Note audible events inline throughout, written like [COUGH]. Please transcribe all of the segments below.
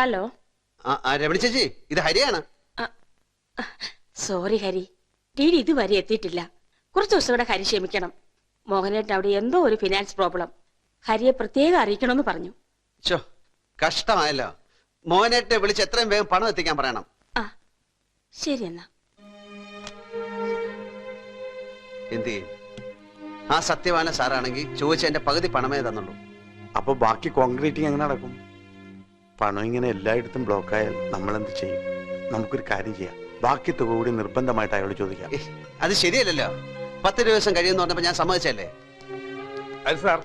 Hello. Ramani ചേച്ചി ഇത് ഹരിയാണ്? Sorry Hari. DD ഇതുവരെ എത്തിയിട്ടില്ല. കുറച്ച് ദിവസം കൂടെ ഹരി ക്ഷമിക്കണം. മോഹനേട്ടൻ അവിടെ എന്തോ ഒരു ഫിനാൻസ് പ്രോബ്ലം ഹരിയെ പ്രത്യേകം അറിയിക്കണമെന്ന് പറഞ്ഞു. കഷ്ടമായല്ലോ. മോഹനേട്ടെ വിളിച്ച് എത്രയും വേഗം പണം എത്തിക്കാൻ പറയണം. ആ ശരി എന്നാ. എന്ത് ചെയ്യും? ആ സത്യവാന സാറാണെങ്കിൽ ചോദിച്ച എന്റെ പകുതി പണമേ തന്നുള്ളൂ. അപ്പൊ ബാക്കി കോൺക്രീറ്റിംഗ് എങ്ങനെ നടക്കും? പണം ഇങ്ങനെ എല്ലായിടത്തും ബ്ലോക്ക് ആയാൽ നമ്മൾ എന്ത് ചെയ്യും? നമുക്കൊരു കാര്യം ചെയ്യാം. ബാക്കി തുക കൂടി നിർബന്ധമായിട്ട് അയാൾ ചോദിക്കാം. അത് ശരിയല്ലല്ലോ. പത്ത് ദിവസം കഴിയുമെന്ന് പറഞ്ഞപ്പോ ഞാൻ സമ്മതിച്ചല്ലേ അത് സാർ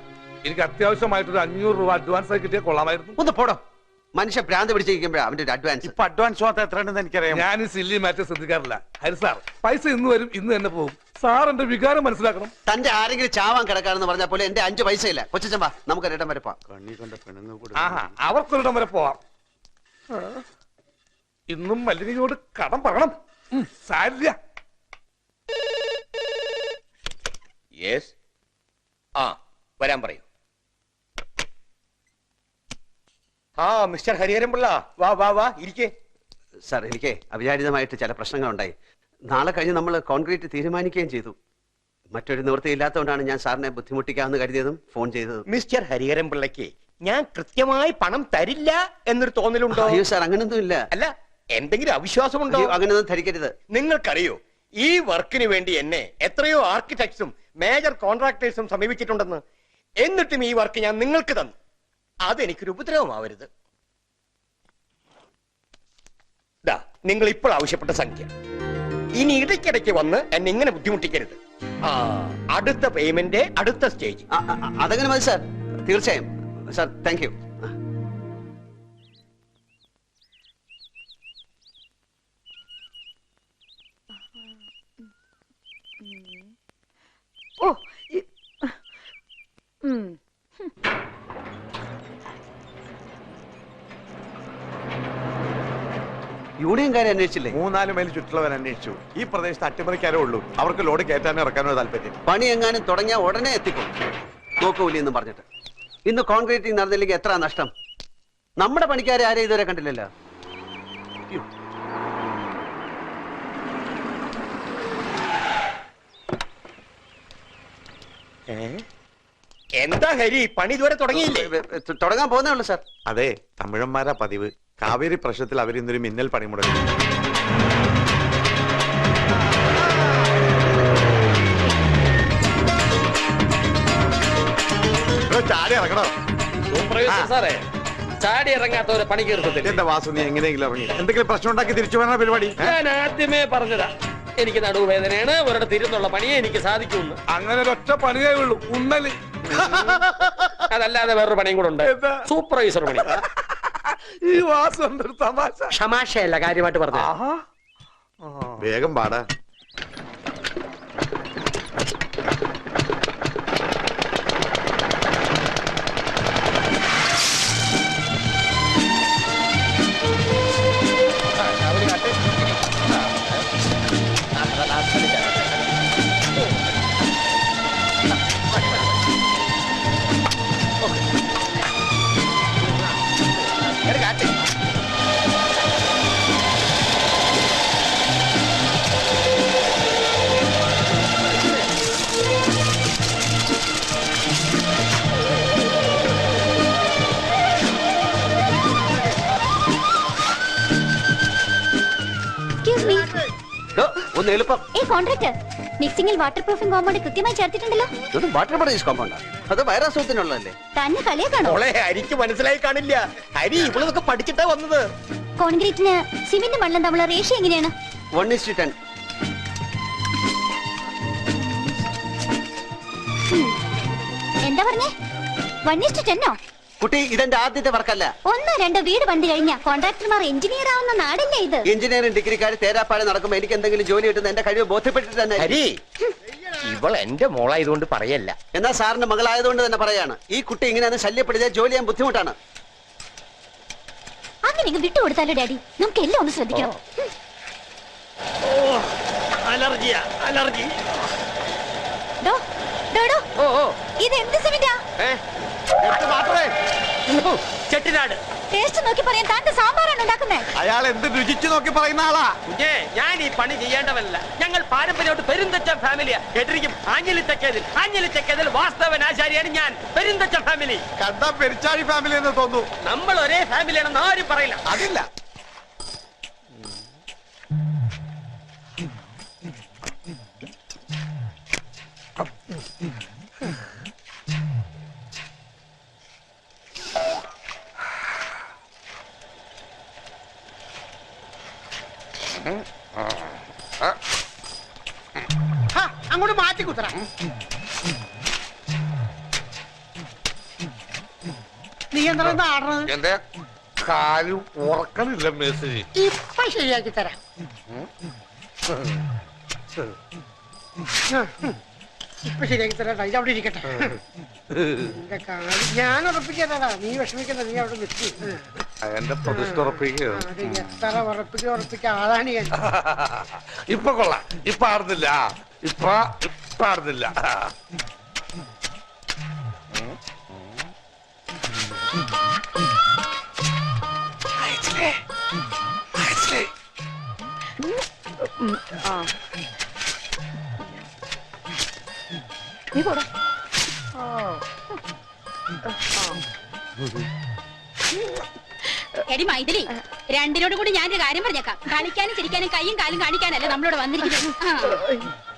എനിക്ക് അത്യാവശ്യമായിട്ട് ഒരു അഞ്ഞൂറ് രൂപ അഡ്വാൻസ് ആയി കിട്ടിയാൽ കൊള്ളാമായിരുന്നു. ഒന്ന് പോടോ. മനുഷ്യ ഭ്രാന്ത് പിടിച്ചിരിക്കുമ്പോഴാണ് അവന്റെ ഒരു അഡ്വാൻസ് ഇപ്പൊ അഡ്വാൻസ് മാത്രം എത്ര ഉണ്ടെന്ന് എനിക്കറിയാം ഞാൻ ഈ സില്ലി മാറ്റം ശ്രദ്ധിക്കാറില്ല. ഹരി സാർ പൈസ ഇന്ന് വരും ഇന്ന് തന്നെ പോകും. സാർ എന്റെ വികാരം മനസ്സിലാക്കണം. തന്റെ ആരെങ്കിലും ചാവാൻ കിടക്കാണെന്ന് പറഞ്ഞ പോലെ എന്റെ അഞ്ചു പൈസ ഇല്ല കൊച്ചമ്പ നമുക്ക് ഒരിടം വരെ പോവാം. കണ്ണി കണ്ട പെണ്ണുങ്ങൾ കൂടെ ആഹാ അവർക്കൊരിടം വരെ പോവാം. ആ. ഇന്നും മല്ലികയോട് കടം പറയണം. ഉം, സാരില്ല. യെസ് ആ വരാൻ പറയൂ. ആ മിസ്റ്റർ ഹരിഹരൻ പിള്ള വാ വാ വാ ഇരിക്കേ. സാർ എനിക്ക് അവിചാരിതമായിട്ട് ചില പ്രശ്നങ്ങളുണ്ടായി. നാളെ കഴിഞ്ഞ് നമ്മൾ കോൺക്രീറ്റ് തീരുമാനിക്കുകയും ചെയ്തു. മറ്റൊരു നിവൃത്തിയില്ലാത്തതുകൊണ്ടാണ് ഞാൻ സാറിനെ ബുദ്ധിമുട്ടിക്കാമെന്ന് കരുതിയതും ഫോൺ ചെയ്തതും. മിസ്റ്റർ ഹരിഹരൻ പിള്ളയ്ക്ക് ഞാൻ കൃത്യമായി പണം തരില്ല എന്നൊരു തോന്നലുണ്ടോ? അയ്യോ സാർ അങ്ങനൊന്നും ഇല്ല അല്ല എന്തെങ്കിലും അവിശ്വാസമുണ്ടോ? അയ്യോ, അങ്ങനെയൊന്നും ധരിക്കരുത്. നിങ്ങൾക്കറിയോ ഈ വർക്കിന് വേണ്ടി എന്നെ എത്രയോ ആർക്കിടെക്ട്സും മേജർ കോൺട്രാക്ടേഴ്സും സമീപിച്ചിട്ടുണ്ടെന്ന്. എന്നിട്ടും ഈ വർക്ക് ഞാൻ നിങ്ങൾക്ക് തന്നു. അതെനിക്കൊരു ഉപദ്രവമാവരുത്. ദാ നിങ്ങൾ ഇപ്പോൾ ആവശ്യപ്പെട്ട സംഖ്യ. ഇനി ഇടയ്ക്കിടയ്ക്ക് വന്ന് എന്നെ ഇങ്ങനെ ബുദ്ധിമുട്ടിക്കരുത്. ആ. അടുത്ത പേയ്മെന്റ് അടുത്ത സ്റ്റേജ് അതങ്ങനെ മതി സാർ തീർച്ചയായും. സാർ താങ്ക് യൂണിയൻകാരെ അന്വേഷിച്ചില്ലേ? മൂന്നാൽ മൈൽ ചുറ്റുള്ളവർ അന്വേഷിച്ചു. ഈ പ്രദേശത്ത് അട്ടിമറിക്കാരേ ഉള്ളൂ. അവർക്ക് ലോഡ് കയറ്റാനോ ഇറക്കാനോ താല്പര്യം. പണി എങ്ങാനും തുടങ്ങിയ ഉടനെ എത്തിക്കും. നോക്കൂലി എന്ന് പറഞ്ഞിട്ട്. ഇന്ന് കോൺക്രീറ്റിംഗ് നടന്നില്ലെങ്കിൽ എത്ര നഷ്ടം? നമ്മുടെ പണിക്കാരെ ആരെയും ഇതുവരെ കണ്ടില്ലല്ലോ? അയ്യോ. എന്താ ഹരി? പണി ഇതുവരെ തുടങ്ങിയില്ലേ? തുടങ്ങാൻ പോകുന്നേ ഉള്ളു സാർ. അതെ തമിഴന്മാരാ പതിവ്. കാവേരി പ്രശ്നത്തിൽ അവരിന്നൊരു മിന്നൽ പണിമുടക്കി. ചാടി ഇറങ്ങണോ? സൂപ്പർവൈസർ സാറേ. ചാടി പണി കയറുന്നതില്ല എന്റെ വാസു നീ എങ്ങനെയെങ്കിലും ഇറങ്ങി. എന്തെങ്കിലും പ്രശ്നം ഉണ്ടാക്കി തിരിച്ചു പരിപാടി? ഏ? ഞാൻ ആദ്യമേ പറഞ്ഞതാ. എനിക്ക് നടുവേദനയാണ്. ഒരിടത്ത് ഇരുന്നുള്ള പണിയെ എനിക്ക് സാധിക്കുള്ളൂ. അങ്ങനെ ഒരൊറ്റ പണിയേ ഉള്ളൂ. ഉണ്ണൽ. [LAUGHS] അതല്ലാതെ വേറൊരു പണിയും കൂടെ ഉണ്ട്. എന്താ? സൂപ്പർവൈസർ പണി. [LAUGHS] ഈ വാസം ഒരു തമാശ. ക്ഷമാശയല്ല കാര്യമായിട്ട് പറഞ്ഞു ആഹാ. വേഗം പാടാ. ഒന്ന് എളുപ്പം. ഈ കോൺട്രാക്ടർ മിക്സിംഗിൽ വാട്ടർ പ്രൂഫിംഗ് കോമ്പൗണ്ട് കൃത്യമായി ചേർത്തിട്ടുണ്ടല്ലോ. ഇത് വാട്ടർ പ്രദേശ് കോമ്പൗണ്ടാ അത് വൈറാസൂത്തിനുള്ളതല്ലേ തന്നെ കളിയാക്കാണോ മോളെ ഹരിക്ക് മനസ്സിലായി കാണില്ല. ഹരി ഇവളൊക്കെ പഠിച്ചിട്ടാ വന്നത്. കോൺക്രീറ്റിന് സിമെന്റ് മണ്ണും തമ്മിലുള്ള റേഷ്യോ എങ്ങനെയാണ്? വൺ ഇസ് ടെൻ എന്താ പറഞ്ഞേ? വൺ ഇസ്റ്റ് ടെന്നോ കുട്ടി ഇതെന്റെ ആദ്യത്തെ വർക്കല്ല. ഒന്നോ രണ്ടോ വീട് പണ്ട് കഴിഞ്ഞ കോൺട്രാക്ടർമാർ എഞ്ചിനീയർ ആവുന്ന നാടല്ലേ ഇത്? എഞ്ചിനീയറിംഗ് ഡിഗ്രിക്കാർ തേരാപ്പാട് നടക്കുമ്പോൾ എനിക്ക് എന്തെങ്കിലും ജോലി കിട്ടുന്ന എന്റെ കഴിവ് ബോധ്യപ്പെട്ടിട്ട് തന്നെ. ഹരി ഇവൾ എന്റെ മോളായതുകൊണ്ട് പറയല്ല. എന്നാ സാറിന്റെ മകളായതുകൊണ്ട് തന്നെ പറയാണ്. ഈ കുട്ടി ഇങ്ങനെ ശല്യപ്പെടുത്തിയ ജോലി ചെയ്യാൻ ബുദ്ധിമുട്ടാണ്. അങ്ങനെ ഇങ്ങ് വിട്ടുകൊടുത്താലോ ഡാഡി? നമുക്ക് എല്ലാം ഒന്ന് ശ്രദ്ധിക്കണം. അലർജിയാ അലർജി. ഡോ, ഡോ, ഡോ, ഓ ഓ. ഇത് എന്ത് സിമെന്റാ? ഏ എടുത്ത് മാറ്റണേ ചെട്ടിനാട്. ടേസ്റ്റ് നോക്കി പറയാൻ താന്റെ സാമ്പാറാണ് ഉണ്ടാക്കുന്നേ. അയാൾ എന്ത് രുചിച്ചു നോക്കി പറയുന്ന ആളാ. കുഞ്ഞേ ഞാൻ ഈ പണി ചെയ്യേണ്ടവല്ല ഞങ്ങൾ പാരമ്പര്യമായിട്ട് പെരുന്തച്ച ഫാമിലിയാ. കേട്ടിരിക്കും ആഞ്ഞലി തെക്കേതിൽ ആഞ്ഞലി തെക്കേതിൽ വാസ്തവൻ ആശാരിയാണ് ഞാൻ. പെരുന്തച്ച ഫാമിലി. കണ്ട പെരിച്ചാഴി ഫാമിലി എന്ന് തോന്നുന്നു. നമ്മൾ ഒരേ ഫാമിലിയാണെന്ന് ആരും പറയില്ല. അതില്ല. അങ്ങോട്ട് മാറ്റി കുത്തറ നീ എന്താ ആടണത് എന്റെ കാൽ ഉറക്കണില്ല മെസ്സേജ് ഇപ്പൊ ശരിയാക്കി തരാം. ഇപ്പൊ ശരിയാക്കി ഇത് അവിടെ ഇരിക്കട്ടെ. നിന്റെ കാര്യം ഞാൻ ഉറപ്പിക്കാതാ നീ വിഷമിക്കണ്ട. നീ അവിടെ നിൽക്കി എന്റെ പ്രതിഷ്ഠ ഉറപ്പിക്കുക അത് എത്ര ഉറപ്പിക്ക ഉറപ്പിക്ക ആളാണ് ഞാൻ. ഇപ്പൊ കൊള്ളാം. ഇപ്പൊ ആടുന്നില്ല ഇപ്പൊ ഇപ്പൊ ആടുന്നില്ല നീ എടി മൈഥിലി രണ്ടിനോട് കൂടി ഞാൻ ഒരു കാര്യം പറഞ്ഞേക്കാം. കളിക്കാനും ചിരിക്കാനും കൈയും കാലും കാണിക്കാനല്ലേ നമ്മളോട് വന്നിരിക്കുന്നത്?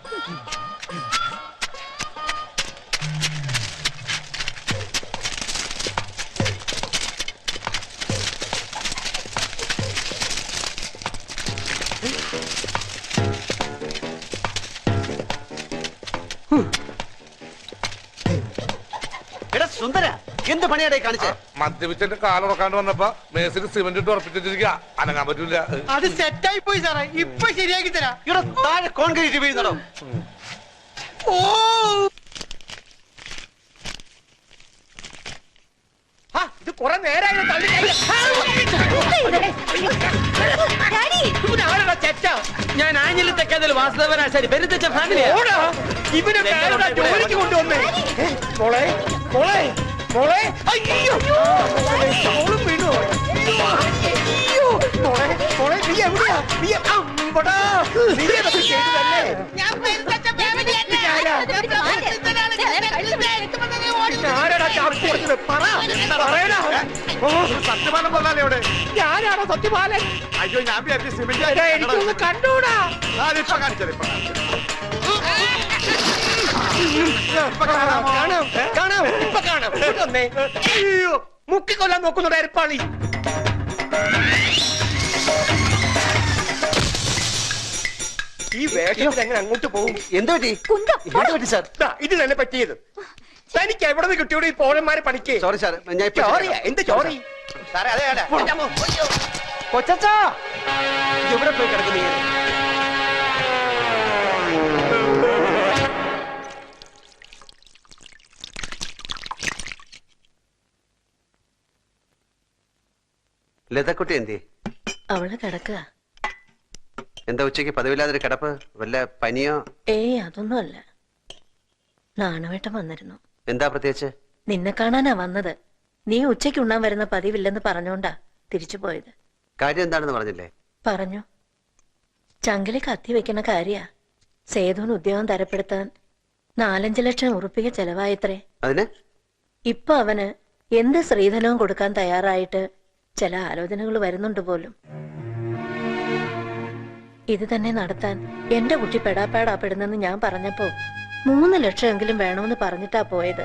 എന്ത് പണിയാടേ കാണിച്ചേ? മദ്യപിച്ചെന്റെ കാലുറക്കാണ്ട് വന്നപ്പോ മേസിൽ സിമെന്റ് ഇട്ട് ഉറപ്പിച്ചിട്ടിരിക്കുക അനങ്ങാൻ പറ്റൂല. അത് സെറ്റായി പോയി സാറേ. ഇപ്പൊ ശരിയാക്കി തരാം. ഇവിടെ താഴെ കോൺക്രീറ്റ് വീഴുന്നടോ. ഓ! ഇത് കുറെ നേരമായി തള്ളി ഇവനാരാടാ ചെറ്റ ഞാൻ ആഞ്ഞലി തെക്കേതിൽ വാസുദേവനാശാരി ആശാരി പെരുന്തച്ച ഫാമിലിയാ ഇവനെ ജോലിക്ക് കൊണ്ടുവന്നേ. മോളെ മോളെ. മോളെ. അയ്യോ. മോളും വീണു. അയ്യോ. മോളെ മോളെ നീ എവിടെയാ? നീ അമ്പടാ. നീ ചെയ്തതല്ലേ? സത്യപാലം ഇവിടെ ഞാനാണോ സത്യപാലൻ? അയ്യോ ഞാൻ എനിക്കൊന്ന് കണ്ടൂടാ. ഇപ്പൊ. ഇപ്പൊ? കാണാം. കാണാം. ഇപ്പൊ കാണാം. അയ്യോ മുക്കിക്കൊല്ലാൻ നോക്കുന്നുണ്ട് അരപ്പാളി. ഈ വേഷത്തിൽ എങ്ങനെ അങ്ങോട്ട് പോകും? എന്ത് പറ്റി? കുന്തം. എന്ത് പറ്റി സാർ? ദാ, ഇത് തന്നെ പറ്റിയത്. തനിക്ക് എവിടെ നിന്ന് കിട്ടിയോടെ ഈ പോഴന്മാരെ പണിക്ക്? സോറി സാർ ഞാൻ ഇപ്പൊ ചോറിയാ എന്ത് ചോറി സാറേ അതെ അതെ. കൊച്ചാ ഇവിടെ പോയി കിടക്കുന്നു ലതക്കുട്ടി എന്തി അവൾ കിടക്കുക. എന്താ ഉച്ചയ്ക്ക് പതിവില്ലാതൊരു കിടപ്പ്? വല്ല പനിയോ? ഏയ് അതൊന്നുമല്ല. നാണവേട്ടം വന്നിരുന്നു. എന്താ പ്രത്യേകിച്ച്? നിന്നെ കാണാനാ വന്നത്. നീ ഉച്ചയ്ക്ക് ഉണ്ണാൻ വരുന്ന പതിവില്ലെന്ന് പറഞ്ഞോണ്ടാ തിരിച്ചു പോയത്. കാര്യം എന്താണെന്ന് പറഞ്ഞില്ലേ? പറഞ്ഞു. ചങ്കലി കത്തി വെക്കുന്ന കാര്യ. സേതുവിന് ഉദ്യോഗം തരപ്പെടുത്താൻ നാലഞ്ചു ലക്ഷം ഉറുപ്പിക ചെലവായത്രേ. അതിന്? ഇപ്പൊ അവന് എന്ത് സ്ത്രീധനവും കൊടുക്കാൻ തയ്യാറായിട്ട് ചില ആലോചനകൾ വരുന്നുണ്ട് പോലും. ഇത് തന്നെ നടത്താൻ എന്റെ കുട്ടി പെടാപ്പാടാപ്പെടുന്നെന്ന് ഞാൻ പറഞ്ഞപ്പോ മൂന്ന് ലക്ഷമെങ്കിലും വേണമെന്ന് പറഞ്ഞിട്ടാ പോയത്.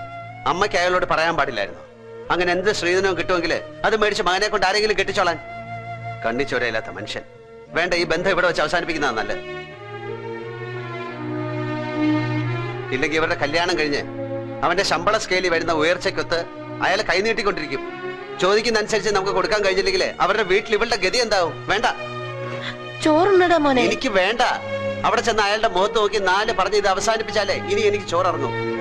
അമ്മയ്ക്ക് അയാളോട് പറയാൻ പാടില്ലായിരുന്നു. അങ്ങനെ എന്ത് ശ്രീധനവും കിട്ടുമെങ്കിൽ അത് മേടിച്ച് മകനെ കൊണ്ട് ആരെങ്കിലും കെട്ടിച്ചോളാൻ. കണ്ണിച്ചോരയില്ലാത്ത മനുഷ്യൻ. വേണ്ട ഈ ബന്ധം ഇവിടെ വെച്ച് അവസാനിപ്പിക്കുന്നതാണ് നല്ലത്. ഇല്ലെങ്കിൽ ഇവരുടെ കല്യാണം കഴിഞ്ഞ് അവന്റെ ശമ്പള സ്കെയിലിൽ വരുന്ന ഉയർച്ചയ്ക്കൊത്ത് അയാൾ കൈനീട്ടിക്കൊണ്ടിരിക്കും. ചോദിക്കുന്ന അനുസരിച്ച് നമുക്ക് കൊടുക്കാൻ കഴിഞ്ഞില്ലെങ്കിൽ അവരുടെ വീട്ടിൽ ഇവളുടെ ഗതി എന്താവും? വേണ്ട. ചോറുണ്ടടാ മോനെ. എനിക്ക് വേണ്ട. അവിടെ ചെന്ന് അയാളുടെ മുഖത്ത് നോക്കി നാല് പറഞ്ഞ് ഇത് അവസാനിപ്പിച്ചാലേ ഇനി എനിക്ക് ചോറിറങ്ങും.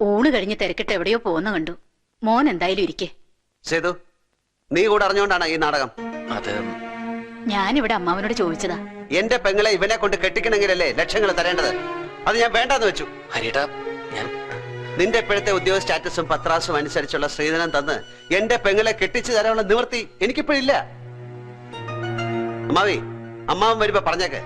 ഊണ് കഴിഞ്ഞ് തിരക്കിട്ട് എവിടെയോ പോകുന്ന കണ്ടു. മോൻ എന്തായാലും ഇരിക്കേ. സേതു നീ കൂടെ അറിഞ്ഞോണ്ടാണ് ഈ നാടകം. അത് ഞാനിവിടെ അമ്മാവനോട് ചോദിച്ചതാ. എന്റെ പെങ്ങളെ ഇവനെ കൊണ്ട് കെട്ടിക്കണമെങ്കിലല്ലേ ലക്ഷങ്ങൾ തരേണ്ടത്? അത് ഞാൻ വേണ്ടെന്ന് വെച്ചു. ഹരിയേട്ടാ ഞാൻ നിന്റെ ഇപ്പോഴത്തെ ഉദ്യോഗ സ്റ്റാറ്റസും പത്രാസും അനുസരിച്ചുള്ള സ്ത്രീധനം തന്ന് എന്റെ പെങ്ങളെ കെട്ടിച്ചു തരാനുള്ള നിവൃത്തി എനിക്കിപ്പോഴില്ല. അമ്മാവി അമ്മാവൻ വരുമ്പോ പറഞ്ഞേക്ക്.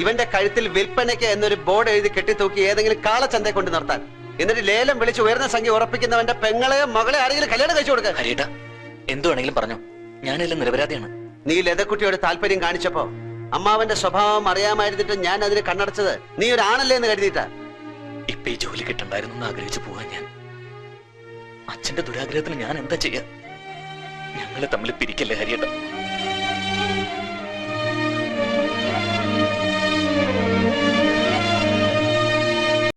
ഇവന്റെ കഴുത്തിൽ വിൽപ്പനയ്ക്ക് എന്നൊരു ബോർഡ് എഴുതി കെട്ടിത്തൂക്കി ഏതെങ്കിലും കാളച്ചന്തയെ കൊണ്ട് നിർത്താൻ. എന്നിട്ട് ലേലം വിളിച്ച് ഉയർന്ന സംഖ്യ ഉറപ്പിക്കുന്നവന്റെ പെങ്ങളെ മകളെ ആരെങ്കിലും കല്യാണം കഴിച്ചു കൊടുക്ക. ഹരിയേട്ടാ എന്തുവാണെങ്കിലും പറഞ്ഞു. ഞാനെല്ലാം നിരപരാധിയാണ്. നീ ലതക്കുട്ടിയോട് താല്പര്യം കാണിച്ചപ്പോ അമ്മാവന്റെ സ്വഭാവം അറിയാമായിരുന്നിട്ട് ഞാൻ അതിന് കണ്ണടച്ചത് നീ ഒരാണല്ലേ എന്ന് കരുതിയിട്ടാ. ഇപ്പൊ ഈ ജോലി കിട്ടണ്ടായിരുന്നു എന്ന് ആഗ്രഹിച്ചു പോവാൻ ഞാൻ. അച്ഛന്റെ ദുരാഗ്രഹത്തിന് ഞാൻ എന്താ ചെയ്യാ? ഞങ്ങളെ തമ്മിൽ പിരിക്കല്ലേ ഹരിയേട്ടാ?